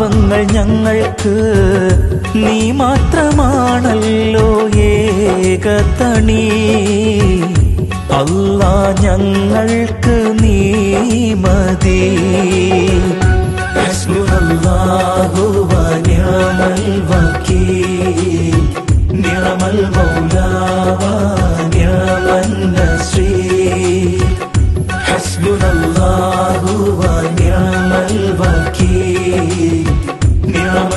പാപങ്ങൾ ഞങ്ങൾക്ക് നീ മാത്രമാണല്ലോ ഏകതണി. അല്ല ഞങ്ങൾക്ക് നീ മതി. ശ്രീ നിഅമൽ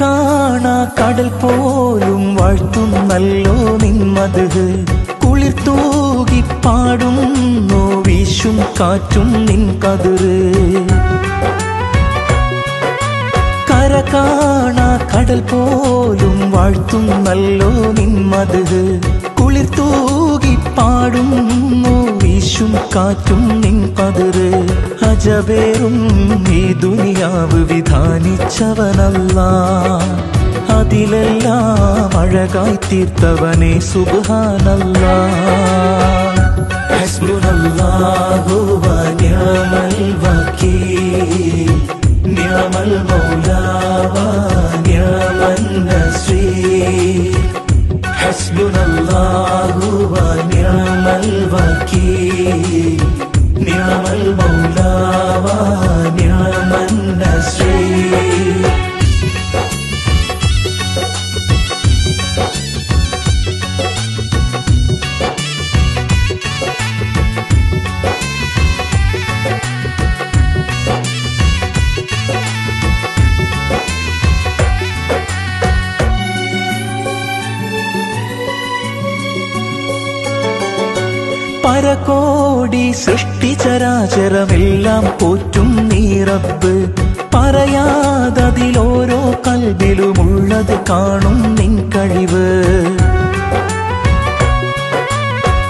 കാണാ കടൽ പോലും വാഴ്ത്തുന്നല്ലോ നിന്മത്. കുളിർ തൂകി പാടുന്നു വീശും കാറ്റും നിൻ കതിര് കര കാണാ കടൽ പോലും വാഴ്ത്തുന്നല്ലോ നിന്മത്. കുളിർ തൂകി പാടുന്നു വീശും കാറ്റും നിൻ പതിര് അജബേറും ഈ ദുനിയാവ് വിധാനിച്ചവനല്ല അതിലെല്ലാം അഴകായി തീർത്തവനെ സുബാനല്ല ഹസ്ബുനല്ലാഹു പരകോടി സൃഷ്ടിചരാചരമെല്ലാം പോറ്റും നീറബ് പറയാതതിലോരോ കൽവിലുമുള്ളത് കാണും നിൻ കഴിവ്.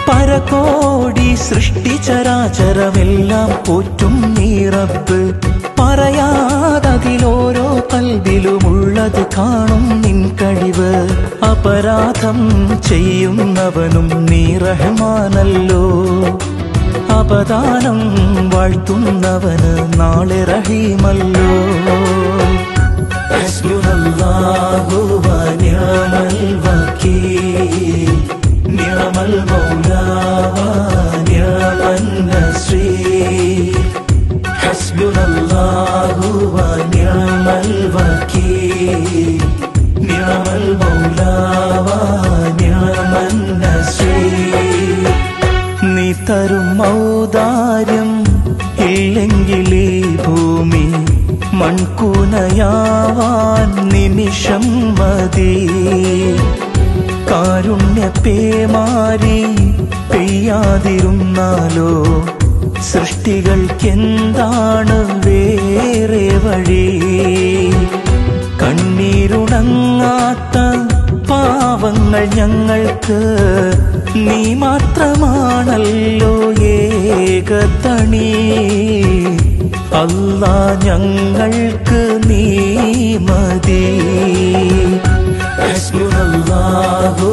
പരകോടി സൃഷ്ടി ചരാചരമെല്ലാം പോറ്റും നീറബ് പറയാതതിലോരോ കൽവിലുമുള്ളത് കാണും നിൻ കഴിവ്. അപരാധം ചെയ്യുന്നവനും നീ റഹ്മാനല്ലോ. അപദാനം വാഴ്ത്തുന്നവന് നാളെ റഹീമല്ലോ. ഹസ്ബുനല്ലാഹു വനിഅമൽ വകീൽ നിഅമൽ മൺകൂനയാവാൻ നിമിഷം മതി. കാരുണ്യ പേമാരി പെയ്യാതിരുന്നാലോ? സൃഷ്ടികൾക്കെന്താണ് വേറെ വഴി? കണ്ണീരുണങ്ങാത്ത പാവങ്ങൾ ഞങ്ങൾക്ക് നീ മാത്രമാണല്ലോ ഏകതണി. അല്ല ഞങ്ങൾക്ക് നീ മതി. ഹസ്ബുന ഹസ്ബുനല്ലാഹു